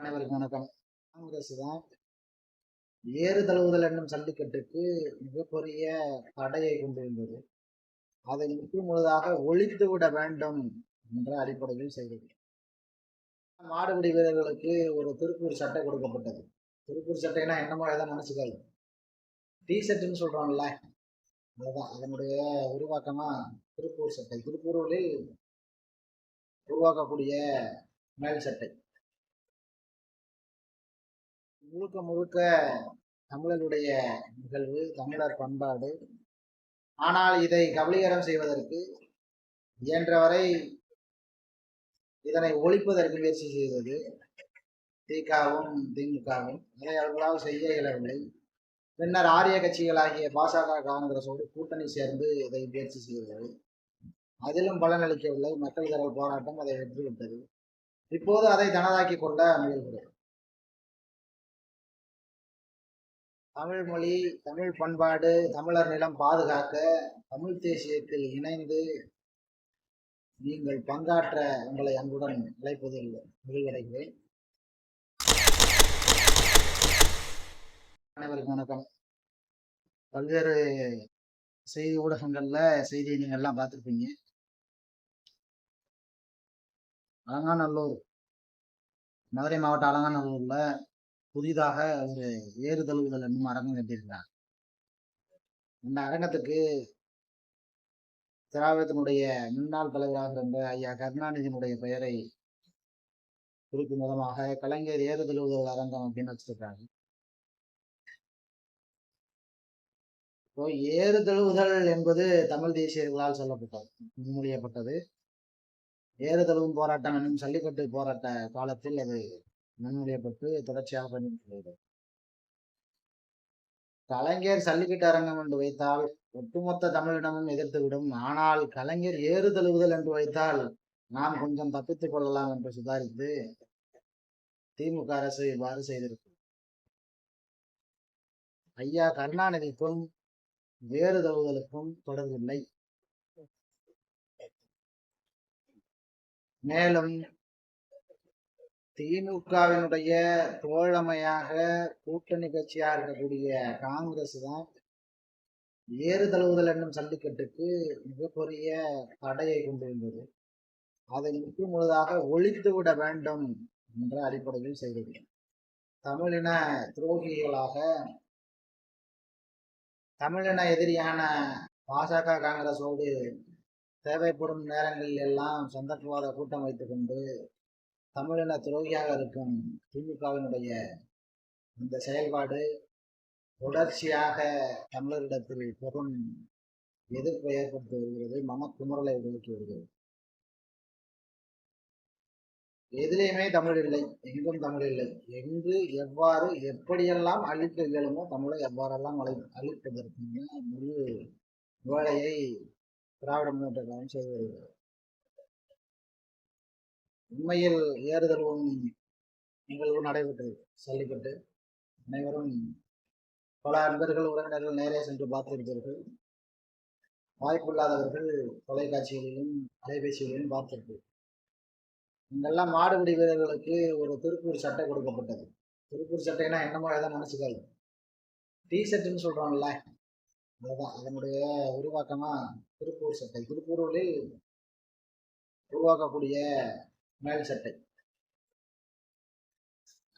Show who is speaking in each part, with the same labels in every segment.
Speaker 1: அனைவருக்கும் வணக்கம். காங்கிரஸ் தான் ஏறு தழுவுதல் என்னும் சல்லிக்கட்டுக்கு மிகப்பெரிய தடையை கொண்டு அதை முற்று முழுதாக ஒழித்து விட வேண்டும் என்ற அடிப்படையில் செய்தது. மாடுபிடி வீரர்களுக்கு ஒரு திருப்பூர் சட்டை கொடுக்கப்பட்டது. திருப்பூர் சட்டைனா என்னமோ எதை நினைச்சுக்காது டி ஷர்ட்னு சொல்றோம்ல அதுதான் அதனுடைய உருவாக்கமா திருப்பூர் சட்டை. திருப்பூரில் உருவாக்கக்கூடிய மேல் சட்டை. முழுக்க முழுக்க தமிழருடைய நிகழ்வு தமிழர் பண்பாடு. ஆனால் இதை கபலீகரம் செய்வதற்கு இயன்றவரை இதனை ஒழிப்பதற்கு முயற்சி செய்தது திகாவும் திமுகவும் அதை அவர்களால் செய்ய இயலவில்லை. பின்னர் ஆரிய கட்சிகளாகிய பாசக காங்கிரஸோடு கூட்டணி சேர்ந்து இதை முயற்சி செய்தது. அதிலும் பலனளிக்கவில்லை மக்கள் தரல் போராட்டம் அதை வெற்றிவிட்டது இப்போது அதை தனதாக்கி கொள்ள முயல்கிறது தமிழ் மொழி தமிழ் பண்பாடு தமிழர் நிலம் பாதுகாக்க தமிழ் தேசியத்தில் இணைந்து நீங்கள் பங்காற்ற உங்களை அன்புடன் அழைப்பதில் முடிவடைகிறேன் அனைவருக்கும் வணக்கம். பல்வேறு செய்தி ஊடகங்களில் செய்தியை நீங்கள் எல்லாம் பார்த்துருப்பீங்க. அலங்காநல்லூர் மதுரை மாவட்டம் அலங்காநல்லூரில் புதிதாக ஒரு ஏறுதழுவுதல் என்னும் அரங்கம் கட்டியிருந்தார் இந்த அரங்கத்துக்கு திராவிடத்தினுடைய முன்னாள் தலைவராக இருந்த ஐயா கருணாநிதியினுடைய பெயரை குறிக்கும் விதமாக கலைஞர் ஏறுதழுவுதல் அரங்கம் அப்படின்னு வச்சிருக்காங்க இப்போ ஏறு தழுவுதல் என்பது தமிழ் தேசியர்களால் சொல்லப்பட்டது முன்மொழியப்பட்டது. ஏறு தழுவும் போராட்டம் என்னும் சல்லிக்கட்டு போராட்ட காலத்தில் அது முன்மொழியப்பட்டு தொடர்ச்சியாக பண்ணிட்டு கலைஞர் சல்லிக்கட்டு அரங்கம் என்று வைத்தால் ஒட்டுமொத்த தமிழிடமும் எதிர்த்துவிடும். ஆனால் கலைஞர் ஏறு தழுவுதல் என்று வைத்தால் நாம் கொஞ்சம் தப்பித்துக் கொள்ளலாம் என்று சுதாரித்து திமுக அரசு இவ்வாறு செய்திருக்கும். ஐயா கருணாநிதிக்கும் வேறு தழுவுதலுக்கும் தொடர்பில்லை. மேலும் திமுகவினுடைய தோழமையாக கூட்டணி கட்சியாக இருக்கக்கூடிய காங்கிரஸ் தான் ஏறு தழுவுதல் என்னும் சல்லிக்கட்டுக்கு மிகப்பெரிய தடையை கொண்டு அதை முற்று முழுதாக ஒழித்து விட வேண்டும் என்ற அடிப்படையில் செய்தது தமிழின துரோகிகளாக தமிழின எதிரியான பாஜக காங்கிரஸோடு தேவைப்படும் நேரங்களில் எல்லாம் சந்தர்ப்பவாத கூட்டம் வைத்துக்கொண்டு தமிழின துரோகியாக இருக்கும் திமுகவினுடைய இந்த செயல்பாடு தொடர்ச்சியாக தமிழரிடத்தில் பெரும் எதிர்ப்பை ஏற்படுத்தி வருகிறது மனக்குமுறலை உருவாக்கி வருகிறது. எதிலையுமே தமிழ் இல்லை எங்கும் தமிழ் இல்லை. எங்கு எவ்வாறு எப்படியெல்லாம் அழிக்க இயலுமோ தமிழை எவ்வாறெல்லாம் அழி அழிப்பதற்கான முழு வேலையை திராவிட முன்னேற்ற கழகம் செய்து வருகிறது. உண்மையில் ஏறுதழுவும் நிகழ்வு நடைபெற்றது. ஜல்லிக்கட்டு அனைவரும் பல அன்பர்கள் உறவினர்கள் நேரே சென்று பார்த்திருப்பீர்கள். வாய்ப்பில்லாதவர்கள் தொலைக்காட்சிகளிலும் அலைபேசிகளிலும் பார்த்திருப்பீர்கள். இங்கெல்லாம் மாடுபிடி வீரர்களுக்கு ஒரு திருப்பூர் சட்டை கொடுக்கப்பட்டது. திருப்பூர் சட்டைனா என்னமோ எதை நினைச்சுக்காது. டிஷர்ட்னு சொல்கிறாங்கல்ல அதுதான் அதனுடைய உருவாக்கமாக திருப்பூர் சட்டை. திருப்பூரில் உருவாக்கக்கூடிய மேல் சட்டை.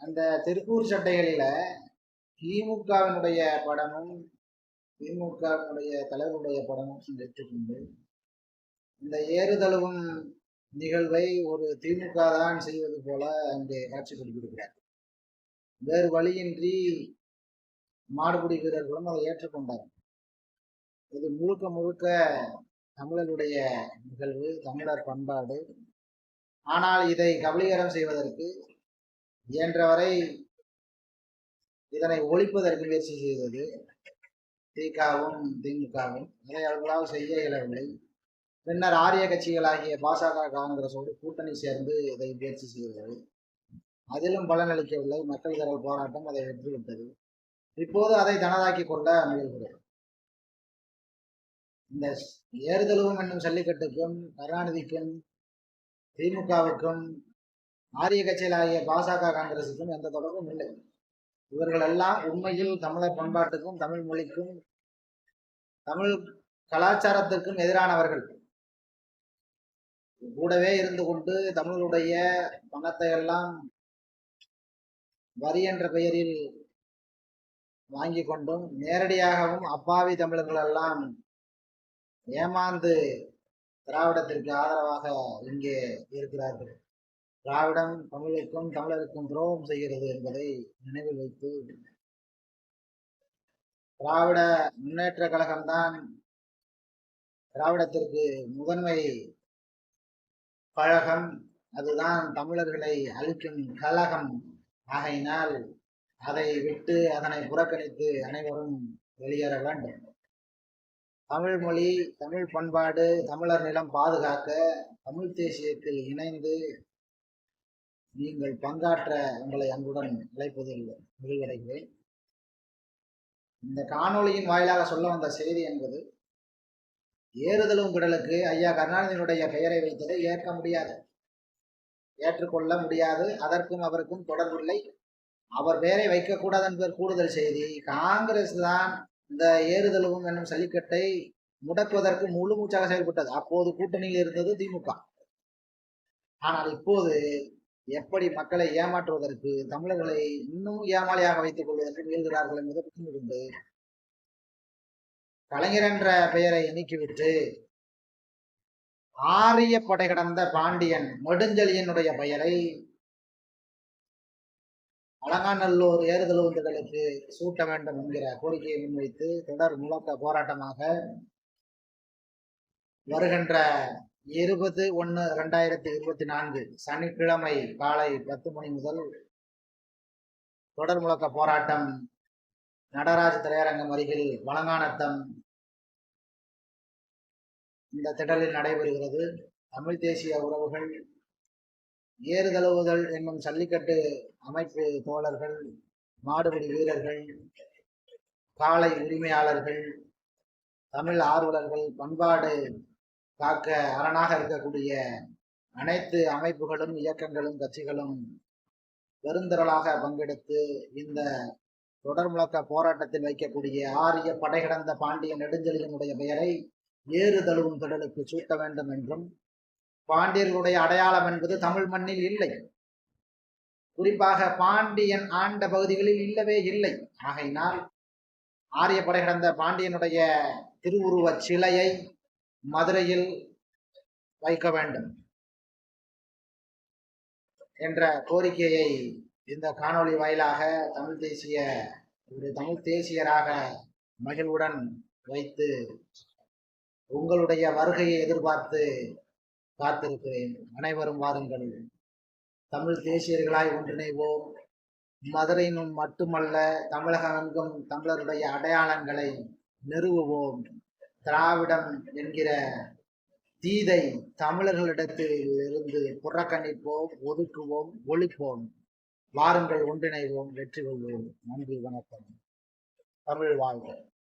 Speaker 1: அந்த திருப்பூர் சட்டைகளில் திமுகவினுடைய படமும் திமுகவினுடைய தலைவருடைய படமும் எடுத்துக்கொண்டு இந்த ஏறுதழுவும் நிகழ்வை ஒரு திமுக தான் செய்வது போல அங்கே காட்சி கொடுக்கிறார் வேறு வழியின்றி மாடுபிடி வீரர்களும் அதை ஏற்றுக்கொண்டார். இது முழுக்க முழுக்க தமிழருடைய நிகழ்வு தமிழர் பண்பாடு ஆனால் இதை கபலீகரம் செய்வதற்கு இயன்றவரை இதனை ஒழிப்பதற்கு முயற்சி செய்தது திகாவும் திமுகவும். இதை அவர்களால் செய்ய இயலவில்லை. பின்னர் ஆரிய கட்சிகளாகிய பாஜக காங்கிரஸோடு கூட்டணி சேர்ந்து இதை முயற்சி செய்தது. அதிலும் பலனளிக்கவில்லை. மக்கள் திரள் போராட்டம் அதை வெற்றிவிட்டது இப்போது அதை தனதாக்கி கொள்ள முயல்கிறது இந்த ஏறுதழுவும் என்னும் ஜல்லிக்கட்டுக்கும் கருணாநிதிக்கும் திமுகவுக்கும் ஆரிய கட்சியிலாகிய பாசக காங்கிரசுக்கும் எந்த தொடர்பும் இல்லை. இவர்கள் எல்லாம் உண்மையில் தமிழர் பண்பாட்டுக்கும் தமிழ் மொழிக்கும் தமிழ் கலாச்சாரத்திற்கும் எதிரானவர்கள். கூடவே இருந்து கொண்டு தமிழுடைய பணத்தை எல்லாம் வரி என்ற பெயரில் வாங்கி கொண்டும் நேரடியாகவும் அப்பாவி தமிழர்கள் எல்லாம் ஏமாந்து திராவிடத்திற்கு ஆதரவாக இங்கே இருக்கிறார்கள். திராவிடம் தமிழுக்கும் தமிழருக்கும் துரோகம் செய்கிறது என்பதை நினைவில் வைத்து திராவிட முன்னேற்ற கழகம்தான் திராவிடத்திற்கு முதன்மை கழகம். அதுதான் தமிழர்களை அழிக்கும் கழகம். ஆகையினால் அதை விட்டு அதனை புறக்கணித்து அனைவரும் வெளியேற வேண்டும். தமிழ் மொழி தமிழ் பண்பாடு தமிழர் நிலம் பாதுகாக்க தமிழ் தேசியத்தில் இணைந்து நீங்கள் பங்காற்ற உங்களை அன்புடன் அழைப்பதில் மகிழ்வடைகிறேன். இந்த காணொளியின் வாயிலாக சொல்ல வந்த செய்தி என்பது ஏறுதலும் கடலுக்கு ஐயா கருணாநிதியினுடைய பெயரை வைத்ததை ஏற்க முடியாது. ஏற்றுக்கொள்ள முடியாது. அதற்கும் அவருக்கும் தொடர்பில்லை. அவர் பெயரை வைக்கக்கூடாது என்பது கூடுதல் செய்தி. காங்கிரஸ் தான் இந்த ஏறுதழுவும் என்னும் சல்லிக்கட்டை முடக்குவதற்கு முழு மூச்சாக செயல்பட்டது. அப்போது கூட்டணியில் இருந்தது திமுக. ஆனால் இப்போது எப்படி மக்களை ஏமாற்றுவதற்கு தமிழர்களை இன்னும் ஏமாளியாக வைத்துக் கொள்வதற்கு முயல்கிறார்கள் என்பதை புரிந்து கொண்டு கலைஞர் என்ற பெயரை நீக்கிவிட்டு ஆரிய படை கடந்த பாண்டியன் நெடுஞ்செழியனுடைய பெயரை அலங்காநல்லூர் ஏறுதழுவுந்துகளுக்கு சூட்ட வேண்டும் என்கிற கோரிக்கையை முன்வைத்து தொடர் முழக்க போராட்டமாக வருகின்ற இருபது ஒன்று ரெண்டாயிரத்தி இருபத்தி நான்கு சனிக்கிழமை காலை பத்து மணி முதல் தொடர் முழக்க போராட்டம் நடராஜ் திரையரங்கம் அருகில் வழங்கானத்தம் இந்த திடலில் நடைபெறுகிறது. தமிழ் தேசிய உறவுகள் ஏறுதழுவுதல் என்னும் ஜல்லிக்கட்டு அமைப்பு தோழர்கள் மாடுபிடி வீரர்கள் காளை உரிமையாளர்கள் தமிழ் ஆர்வலர்கள் பண்பாடு காக்க அரணாக இருக்கக்கூடிய அனைத்து அமைப்புகளும் இயக்கங்களும் கட்சிகளும் பெருந்திரளாக பங்கெடுத்து இந்த தொடர் முழக்க போராட்டத்தில் வைக்கக்கூடிய ஆரிய படைகடந்த பாண்டிய நெடுஞ்செழியனுடைய பெயரை ஏறு தழுவும் திடலுக்கு சூட்ட வேண்டும் என்றும் பாண்டியர்களுடைய அடையாளம் என்பது தமிழ் மண்ணில் இல்லை. குறிப்பாக பாண்டியன் ஆண்ட பகுதிகளில் இல்லவே இல்லை. ஆகையினால் ஆரிய படை கடந்த பாண்டியனுடைய திருவுருவச் சிலையை மதுரையில் வைக்க வேண்டும் என்ற கோரிக்கையை இந்த காணொளி வாயிலாக தமிழ் தேசிய ஒரு தமிழ் தேசியராக மகிழ்வுடன் வைத்து உங்களுடைய வருகையை எதிர்பார்த்து காத்திருக்கிறேன். அனைவரும் வாருங்கள். தமிழ் தேசியர்களாய் ஒன்றிணைவோம். மதுரையினும் மட்டுமல்ல தமிழகம் எங்கும் தமிழருடைய அடையாளங்களை நிறுவுவோம். திராவிடம் என்கிற தீதை தமிழர்களிடத்தில் இருந்து புறக்கணிப்போம் ஒதுக்குவோம் ஒழிப்போம். வாருங்கள் ஒன்றிணைவோம் வெற்றி கொள்வோம். நன்றி வணக்கம். தமிழ் வாழ்க.